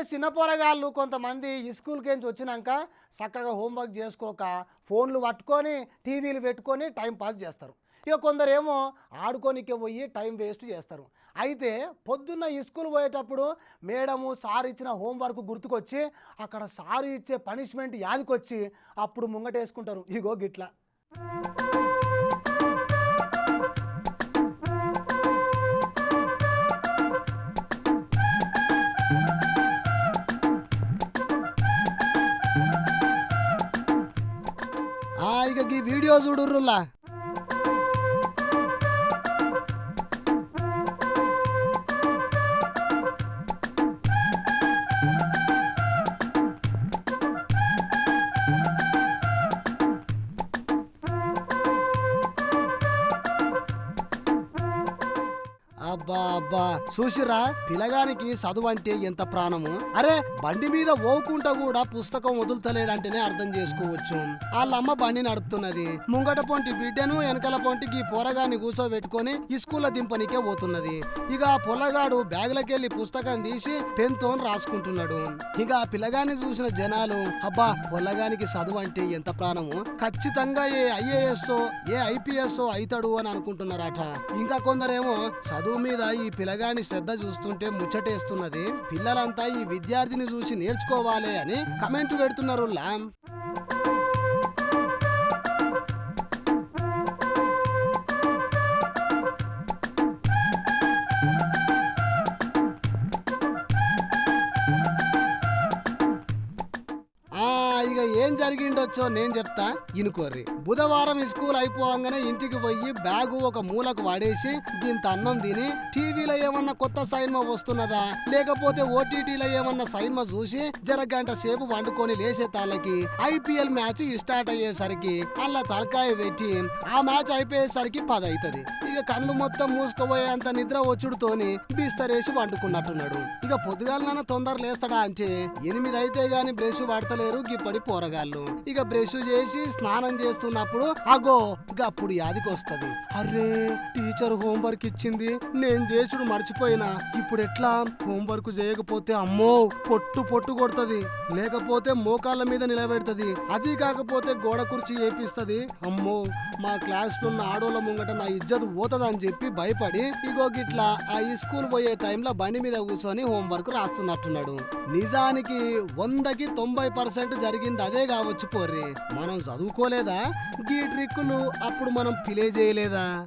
అయితే చిన్న పొరగాళ్ళు కొంతమంది ఈ స్కూల్కి వచ్చినాక చక్కగా హోంవర్క్ చేసుకోక ఫోన్లు పట్టుకొని టీవీలు పెట్టుకొని టైం పాస్ చేస్తారు. ఇక కొందరేమో ఆడుకోనికే పోయి టైం వేస్ట్ చేస్తారు. అయితే పొద్దున్న ఈ స్కూల్ పోయేటప్పుడు మేడము సార్ ఇచ్చిన హోంవర్క్ గుర్తుకొచ్చి అక్కడ సార్ ఇచ్చే పనిష్మెంట్ యాదికొచ్చి అప్పుడు ముంగటేసుకుంటారు. ఇగో గిట్లా. ఆ, ఇక అబ్బా అబ్బా. చూసిరా పిలగానికి చదువు అంటే ఎంత ప్రాణము? అరే బండి మీద ఓకుంటా కూడా పుస్తకం వదులుతలేడంటేనే అర్థం చేసుకోవచ్చు. వాళ్ళమ్మ బండి నడుపుతున్నది. ముంగట పొంటి బిడ్డను వెనకల పొంటికి ఈ పోరగాన్ని కూర్చోబెట్టుకొని ఇస్కూల దింపనికే పోతున్నది. ఇక పొలగాడు బ్యాగులకెళ్ళి పుస్తకం తీసి పెన్తో రాసుకుంటున్నాడు. ఇక ఆ పిల్లగాన్ని చూసిన జనాలు అబ్బా పొలగానికి చదువు అంటే ఎంత ప్రాణము? ఖచ్చితంగా ఏ ఐఏఎస్ ఏ ఐపీఎస్ అవుతాడు అని అనుకుంటున్నారట. ఇంకా కొందరేమో చదువు మీద ఈ పిల్లగాని శ్రద్ధ చూస్తుంటే ముచ్చటేస్తున్నది. పిల్లలంతా ఈ విద్యార్థిని చూసి నేర్చుకోవాలి అని కమెంట్ పెడుతున్నారు లామ్ ఏం జరిగిండొచ్చో నేను చెప్తా. ఇనుకోర్రి. బుధవారం స్కూల్ అయిపోగానే ఇంటికి పోయి బ్యాగు ఒక మూలకు వాడేసి దీంత అన్నం తిని టీవీలో ఏమన్నా కొత్త సైన్మా వస్తున్నదా? లేకపోతే ఓటీటీలో ఏమన్నా సైన్మా చూసి జర గంట సేపు వండుకొని లేచే తాళ్ళకి ఐపీఎల్ మ్యాచ్ స్టార్ట్ అయ్యేసరికి అలా తలకాయ పెట్టి ఆ మ్యాచ్ అయిపోయేసరికి పది అవుతుంది ఇక కళ్ళు మొత్తం మూసుకుపోయేంత నిద్ర వచ్చుడుతోని బిస్తరేసి వండుకున్నట్టున్నాడు. ఇక పొద్దుగాలన తొందర లేస్తాడా అంటే ఎనిమిది అయితే గాని బ్రష్ వాడతలేరు గిప్పటి పోరగాళ్ళు ఇక బ్రష్ చేసి స్నానం చేస్తున్నప్పుడు అగో గప్పుడు యాదికి వస్తుంది అరే టీచర్ హోంవర్క్ ఇచ్చింది. నేను చేసుడు మర్చిపోయినా. ఇప్పుడు ఎట్లా? హోంవర్క్ చేయకపోతే అమ్మో పొట్టు పొట్టు కొడుతుంది. లేకపోతే మోకాళ్ళ మీద నిలబెడుతుంది. అది కాకపోతే గోడ కుర్చీ ఏపిస్తది. అమ్మో మా క్లాస్లో ఉన్న ఆడోళ్ళ ముంగట నా ఇజ్జత్ అని చెప్పి భయపడి ఇగో గిట్లా ఆ స్కూల్ పోయే టైంలో బండి మీద కూర్చొని హోంవర్క్ రాస్తున్నట్టున్నాడు. నిజానికి వందకి తొంభై పర్సెంట్ జరిగింది అదే కావచ్చు పోర్రి. మనం చదువుకోలేదా? గీ ట్రిక్కులు అప్పుడు మనం పిలే చేయలేదా?